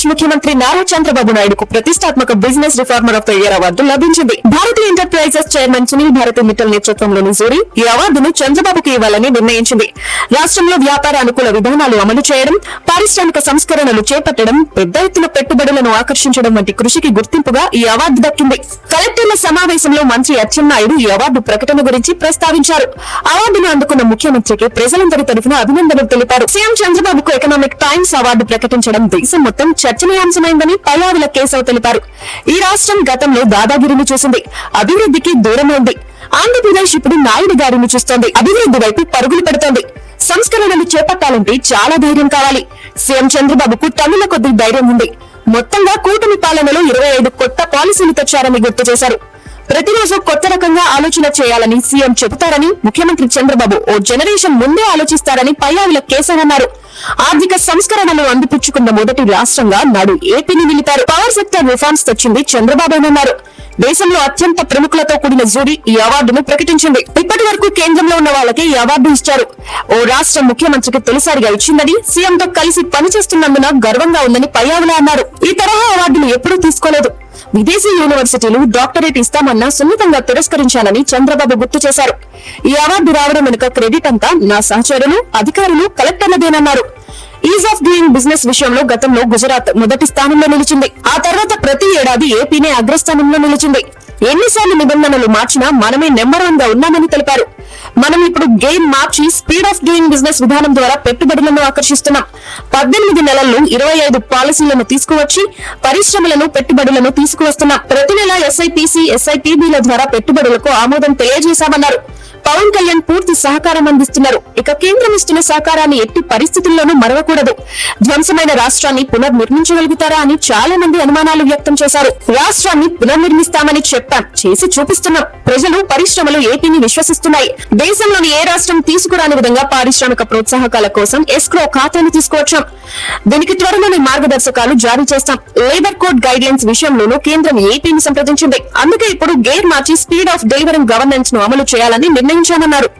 ఆంధ్రప్రదేశ్ ముఖ్యమంత్రి నారా చంద్రబాబు నాయుడుకు ప్రతిష్టాత్మక business reformer of the year award లభించింది. భారతీయ ఎంటర్ప్రైజెస్ చైర్మన్ సునీల్ భారతి మిట్టల్ నేతృత్వంలోని జూరీ ఈ అవార్డును చంద్రబాబుకు ఇవ్వాలని నిర్ణయించింది. రాష్ట్రంలో వ్యాపార అనుకూల విధానాలు అమలు చేయడం పారిశ్రామిక సంస్కరణలు చేపట్టడం పెద్ద ఎత్తున పెట్టుబడులను ఆకర్షించడం వంటి కృషికి గుర్తింపుగా ఈ అవార్డు దక్కింది. కలెక్టర్ల సమావేశంలో మంత్రి అచ్చెన్నాయుడు ఈ అవార్డు ప్రకటన గురించి ప్రస్తావించారు. అవార్డును అందుకున్న ముఖ్యమంత్రికి ప్రజలందరి తరఫున అభినందనలు తెలిపారు. సీఎం చంద్రబాబుకు ఎకనామిక్ టైమ్స్ అవార్డు ప్రకటించడం దేశం మొత్తం చర్చనీయాంశమైందని పల్లావిల కేశవ్ తెలిపారు. ఈ రాష్ట్రం గతంలో దాదాగిరిని చూసింది. అభివృద్ధికి దూరమైంది ఆంధ్రప్రదేశ్ ఇప్పుడు నాయుడు గారిని చూస్తోంది. అభివృద్ధి వైపు పరుగులు పెడుతోంది. సంస్కరణలు చేపట్టాలంటే చాలా ధైర్యం కావాలి. సీఎం చంద్రబాబుకు తమిళ కొద్ది ధైర్యం ఉంది. మొత్తంగా కూటమి పాలనలో ఇరవై ఐదు కొత్త పాలసీలు తెచ్చారని గుర్తు చేశారు. ప్రతిరోజు కొత్త రకంగా ఆలోచన చేయాలని సీఎం చెబుతారని ముఖ్యమంత్రి చంద్రబాబు ఓ జనరేషన్ ముందే ఆలోచిస్తారని పయ్యావుల కేశవ్ అన్నారు. ఆర్థిక సంస్కరణలు అందిపుచ్చుకున్న మొదటి రాష్ట్రంగా నాడు ఏపీని నిలిపారు. పవర్ సెక్టర్ రిఫార్మ్స్ తెచ్చింది చంద్రబాబు అన్నారు. దేశంలో అత్యంత ప్రముఖులతో కూడిన జూరీ ఈ అవార్డును ప్రకటించింది. ఇప్పటి వరకు కేంద్రంలో ఉన్న వాళ్ళకి ఈ అవార్డు ఇచ్చారు. ఓ రాష్ట్ర ముఖ్యమంత్రికి తొలిసారిగా ఇచ్చిందని సీఎంతో కలిసి పనిచేస్తున్నందున గర్వంగా ఉందని పయ్యావుల అన్నారు. ఈ తరహా అవార్డులు ఎప్పుడూ తీసుకోలేదు. విదేశీ యూనివర్సిటీలు డాక్టరేట్ ఇస్తామన్నా సున్నితంగా తిరస్కరించాలని చంద్రబాబు గుర్తు చేశారు. ఈ అవార్డు రావడం వెనుక క్రెడిట్ అంతా నా సహచరులు అధికారులు కలెక్టర్లదేనన్నారు. ఈజ్ ఆఫ్ డూయింగ్ బిజినెస్ విషయంలో గతంలో గుజరాత్ మొదటి స్థానంలో నిలిచింది. ఆ తర్వాత ప్రతి ఏడాది ఏపీనే అగ్రస్థానంలో నిలిచింది. ఎన్నిసార్లు నిబంధనలు మార్చినా మనమే నెంబర్ వన్గా ఉన్నామని తెలిపారు. మనం ఇప్పుడు గేమ్ మార్చి స్పీడ్ ఆఫ్ డూయింగ్ బిజినెస్ విధానం ద్వారా పెట్టుబడులను ఆకర్షిస్తున్నాం. పద్దెనిమిది నెలల్లో ఇరవై ఐదు పాలసీలను తీసుకువచ్చి పరిశ్రమలను పెట్టుబడులను తీసుకువస్తున్నాం. ప్రతి నెల ఎస్ఐపిసి ఎస్ఐపిబిల ద్వారా పెట్టుబడులకు ఆమోదం తెలియజేశామన్నారు. పవన్ కళ్యాణ్ పూర్తి సహకారం అందిస్తున్నారు. ఇక కేంద్రం ఇస్తున్న సహకారాన్ని ఎట్టి పరిస్థితుల్లోనూ మరవకూడదు. ధ్వంసమైన రాష్ట్రాన్ని పునర్నిర్మించగలుగుతారా అని చాలా మంది అనుమానాలు వ్యక్తం చేశారు. రాష్ట్రాన్ని పునర్నిర్మిస్తామని చెప్పాం. చేసి చూపిస్తున్నాం. ప్రజలు పరిశ్రమలు ఏపీని విశ్వసిస్తున్నాయి. దేశంలోని ఏ రాష్ట్రం తీసుకురాని విధంగా పారిశ్రామిక ప్రోత్సాహకాల కోసం ఎస్క్రో ఖాతాను తీసుకువచ్చాం. దీనికి త్వరలోనే మార్గదర్శకాలు జారీ చేస్తాం. లేబర్ కోడ్ గైడ్ లైన్స్ విషయంలోనూ కేంద్రం ఏపీని సంప్రదించింది. అందుకే ఇప్పుడు గేర్ మార్చి స్పీడ్ ఆఫ్ డెలివరింగ్ గవర్నెన్స్ను అమలు చేయాలని నిర్ణయం ప్రకటించామన్నారు